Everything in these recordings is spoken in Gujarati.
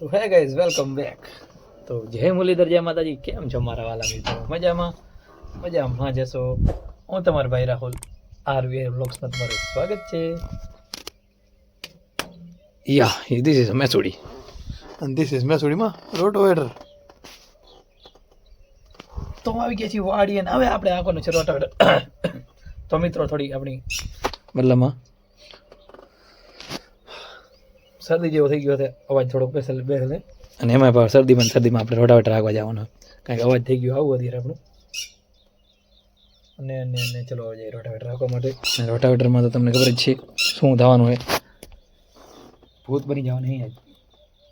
તો હે ગાઈઝ વેલકમ બેક તો જય મુરલીધર જય માતાજી. કેમ છો મારા વાલા મિત્રો? મજામાં? મજામાં જશો. હું તમારો ભાઈ રાહુલ આરવીઆર બ્લોગ્સમાં તમારું સ્વાગત છે. Yeah this is Mesudi. અને ધીસ ઇઝ મેસુડીમાં રોટોવેટર તો આવી ગયા છીએ વાડી અને હવે આપણે આંખોનું છે રોટોવેટર તો મિત્રો થોડી આપણી મતલબમાં શરદી જેવો થઈ ગયો છે અવાજ થોડોક બેસેલ બેસેલ. અને એમાં પણ શરદીમાં શરદીમાં આપણે રોટાવેટર રાખવા જવાનો. કારણ કે અવાજ થઈ ગયો આવું અત્યારે આપણું. અને અને અને ચલો જઈએ રોટાવેટર રાખવા માટે. રોટાવેટરમાં તો તમને ખબર જ છે શું થવાનું હોય ભૂત બની જવાનું નહીં આજ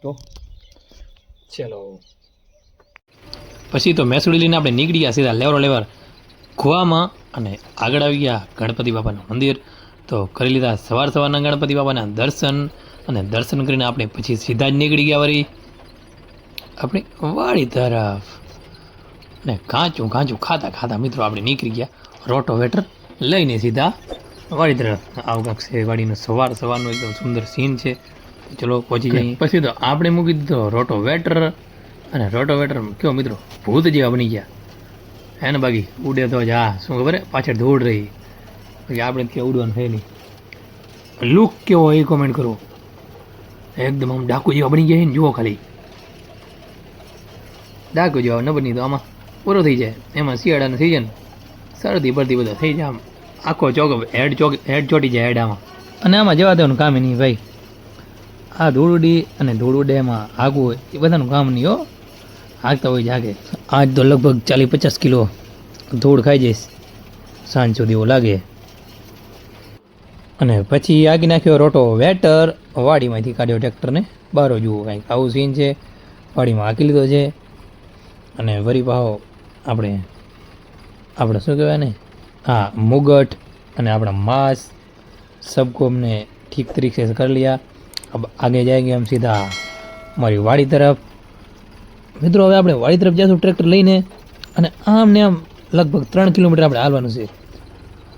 તો? ચલો. પછી તો મેસુડી લઈને આપણે નીકળી ગયા સીધા લેવરો લેવર ખોવામાં અને આગળ આવી ગયા ગણપતિ બાપાનું મંદિર. તો કરી લીધા સવાર સવારના ગણપતિ બાપાના દર્શન. અને દર્શન કરીને આપણે પછી સીધા જ નીકળી ગયા વળી. આપણી વાડી તરફ. ને કાચું કાચું ખાતા ખાતા મિત્રો આપણે નીકળી ગયા. રોટોવેટર લઈને સીધા વાડી તરફ. આવું કાંક છે વાડીનો સવાર સવારનો એકદમ સુંદર સીન છે. ચલો પહોંચી જઈએ. પછી તો આપણે મૂકી દીધો રોટોવેટર અને રોટોવેટર કયો મિત્રો? ભૂત જેવા બની ગયા. એને બાકી? ઉડે તો જ. હા શું ખબર પાછળ ધૂળ રહી. પછી આપણે ક્યાં ઉડવાનું છે નહીં. લુક કેવો એ કોમેન્ટ કરો. એકદમ આમ ડાકુ જેવા બની ગયા ને, જુઓ ખાલી. ડાકુ જેવા ન બની તો આમાં પૂરો થઈ જાય. એમાં શિયાળાનું ને શરદી બરદી બધા થઈ જાય આમ. આખો ચોક હેડ ચોક હેડ ચોટી જાય હેડ આમાં. અને આમાં જવા દેવાનું કામ નહીં ભાઈ. આ ધૂળુડી અને ધૂળુડેમાં હાગવું હોય એ બધાનું કામ નહીં હો. હાંકતા હોય જાગે આજ તો લગભગ ચાલીસ પચાસ કિલો ધૂળ ખાઈ જઈશ. સાંજ સુધી એવું લાગે. અને પછી આગી નાખ્યો રોટો વેટર વાડીમાંથી કાઢ્યો ટ્રેક્ટરને બારો જુઓ કાંઈક આવું સીન છે વાડીમાં હાંકી લીધો છે અને વરી પાહો આપણે આપણે શું કહેવાય ને હા મુગટ અને આપણા માંસ सबको हमने ठीक तरीके से कर लिया अब आगे जाएंगे हम सीधा हमारी वाड़ी तरफ મિત્રો હવે આપણે વાડી તરફ જઈશું ટ્રેક્ટર લઈને અને આમ ને આમ લગભગ ત્રણ કિલોમીટર આપણે હાલવાનું છે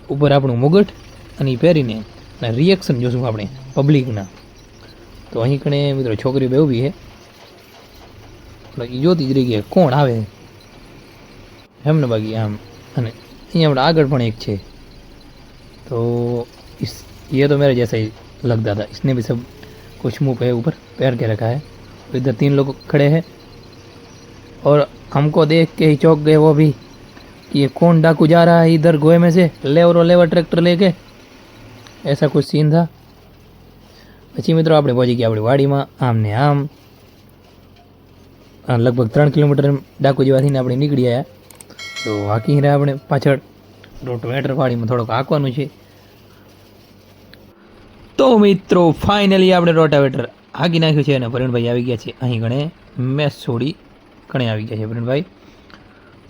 ઉપર આપણું મુગટ અને એ પહેરીને અને રિએક્શન જોશું આપણે પબ્લિકના તો અહીં કણે મિત્રો છોકરી બે ઊભી છે એટલે એ જોતી જ રહી ગઈ કોણ આવે એમને બાકી આમ અને અહીંયા આપણે આગળ પણ એક છે तो इस ये तो मेरे जैसा ही लगता था इसने भी सब कुछ मुंह पे ऊपर पैर के रखा है तो इधर तीन लोग खड़े हैं और हमको देख के ही चौंक गए वो भी कि ये कौन डाकू जा रहा है इधर गोए में से लेवर और लेवर ट्रैक्टर लेके એસા કુછ સીન થા પછી મિત્રો આપણે પહોંચી ગયા આપણી વાડીમાં, આમ ને આમ. લગભગ ત્રણ કિલોમીટર ડાકુ જેવા થઈને આપણે નીકળી આવ્યા તો વાકી રહ્યા આપણે પાછળ રોટોવેટર વાડીમાં થોડોક હાંકવાનું છે. તો મિત્રો, ફાઇનલી આપણે રોટાવેટર હાકી નાખ્યું છે અને પરિણભાઈ આવી ગયા છે. અહીં ગણે મેચ છોડી ઘણે આવી ગયા છે પરિણભાઈ.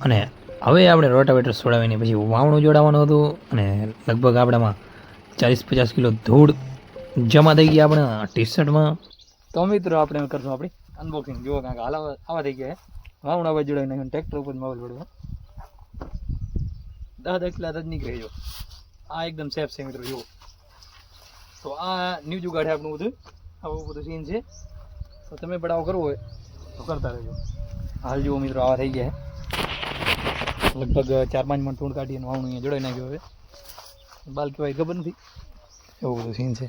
અને હવે આપણે રોટાવેટર છોડાવીને પછી વાવણું જોડાવાનું હતું અને લગભગ આપણામાં ચાલીસ પચાસ કિલો ધૂળ જમા થઈ ગયા આપણા ટી શર્ટમાં તો મિત્રો આપણે કરશું આપણી અનબોક્સિંગ જુઓ કાંક હાલ આવા થઈ ગયા વાવણા બાજુ જોડાઈ નાખ્યું ટ્રેક્ટર ઉપર મોબાઈલ પડ્યો દાદા દસ કિલા જ નીકળે જો આ એકદમ સેફ છે મિત્રો, જુઓ. તો આ ન્યૂ જુગાડ છે આપણું બધું. આવું બધું સીન છે. તો તમે પણ આવો કરવો હોય તો કરતા રહેજો. હાલ જુઓ મિત્રો, આવા થઈ ગયા લગભગ ચાર પાંચ મણ ટૂંડ કાઢીને વાવણું અહીંયા જોડાઈ નાખ્યો હવે બાલ કહેવાય ખબર નથી. એવું બધું સીન છે.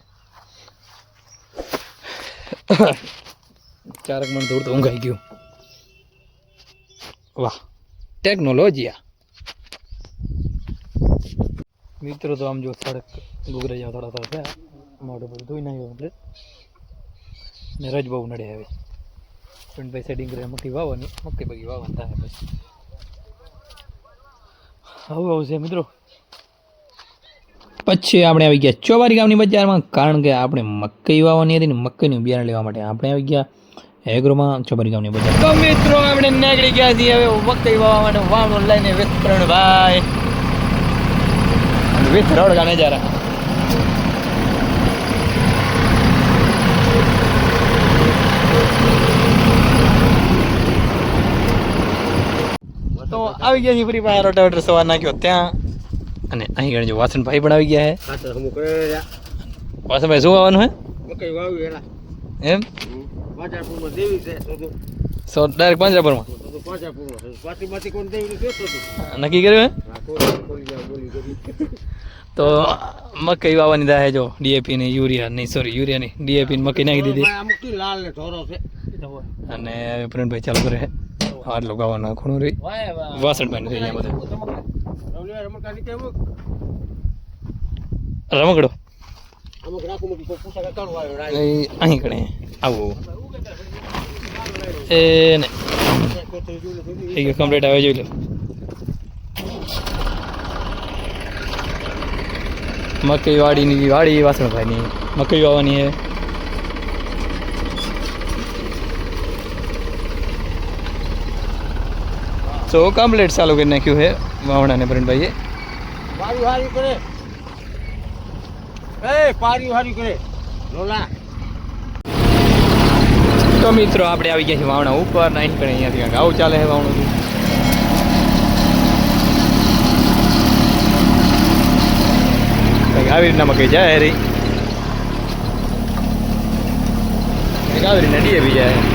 ચારક મને થોડું તો ઊંઘાઈ ગયું. વાહ. ટેકનોલોજીયા મિત્રો તો આમ જો સડક ગુગરે જાવ થોડા થોડા થયા. મોઢું બધું ધોઈ નાખ્યું એટલે ને રજ બહુ નડે હવે. પણ ભાઈ સેટિંગ કરે મક્કી વાવવાની મક્કી બગી વાવવાની થાય પછી. આવું આવું છે મિત્રો. પછી આપણે આવી ગયા ચોબારી ગામની બજારમાં, કારણ કે આપણે મકાઈ વાવવાની હતી ને મકાઈનું બિયારણ લેવા માટે આપણે આવી ગયા એગ્રોમાં ચોબારી ગામની બજાર તો મિત્રો, આપણે નીકળી ગયા છીએ હવે મકાઈ વાવવા માટે વાવણો લઈને વિસ્તરણ ભાઈ વિસ્તરણ ગાને જરા. તો આવી ગયા છીએ ફરી પાછા રોટાવેટર સવાર નાખ્યો. ત્યાં અને અહીં ગણ જો વાસણભાઈ પણ આવી ગયા છે. વાસણભાઈ શું આવવાનું હે મકાઈ એમ? સો ડાયરેક્ટ પાંજરાપુરમાં? નક્કી કર્યું હે તો મકઈ વાવવાની દાહે જો ડીએપી ને યુરિયા નહીં સોરી યુરિયા નહીં ડીએપી ને મકઈ નાખી દીધી. લાલ ને ધોરો છે. અને પ્રેમભાઈ ચાલુ કરે. આટલો ગાવાનો ખૂણું રહી. વાસણભાઈ થઈ અહીંયા બધા. રમકડો. અહીં કણે આવું. એ ને. કમ્પ્લીટ આવે, જોઈ લો. મકઈ વાડીની વાડી, વાસણભાઈની. મકઈ વાવવાની હે. તો કમ્પ્લીટ ચાલુ કરી નાખ્યું છે વાવણાને પ્રવીણભાઈએ પારી હારી કરે. એ પારી હારી કરે. લોલા તો મિત્રો આપણે આવી ગયા છીએ વાવણા ઉપર. નાઈન પણ અહીંયાથી કાંઈક આવું ચાલે છે વાવણું. કંઈક આવી રીતના મકાઈ જાય હેરી. કંઈક આવી રીતના ડીએપી જાય.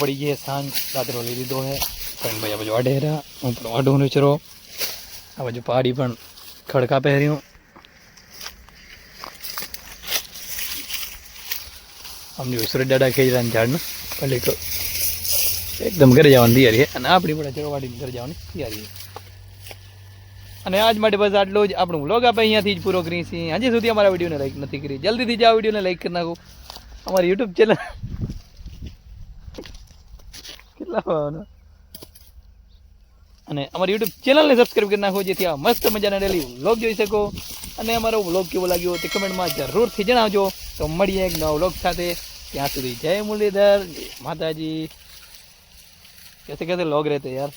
પડી ગયા, સાંજ રાત્રે લઈ લીધો છે પણ ભાઈ આ બાજુ રહ્યા. હું પણ વાઢું નીચરો. આ બાજુ પહાડી પણ ખડકા પહેર્યું. આમ જો સુરત દાડા ખેજરાના ઝાડનું. એટલે તો એકદમ ઘરે જવાની તૈયારી છે. અને આપણી પણ ચરવાડીને ઘરે જવાની તૈયારી છે. અને આજ માટે બસ આટલો જ આપણું વ્લોગ આપણે અહીંયાથી જ પૂરો કરીએ છીએ. હજી સુધી અમારા વિડીયોને લાઈક નથી કરી. જલ્દીથી જ આ વિડીયોને લાઈક કરી નાખો. અમારી યુટ્યુબ ચેનલ કેટલા ભાવનો અને અમારી યુટ્યુબ ચેનલને સબસ્ક્રાઈબ કરી નાખો જેથી આ મસ્ત મજાના ડેલી વ્લોગ જોઈ શકો. અને અમારો વ્લોગ કેવો લાગ્યો તે કમેન્ટમાં જરૂરથી જણાવજો. તો મળીએ એક નવા વ્લોગ સાથે. ત્યાં સુધી જય મુરલીધર માતાજી. કેસે કેસે લોગ રહેતે યાર.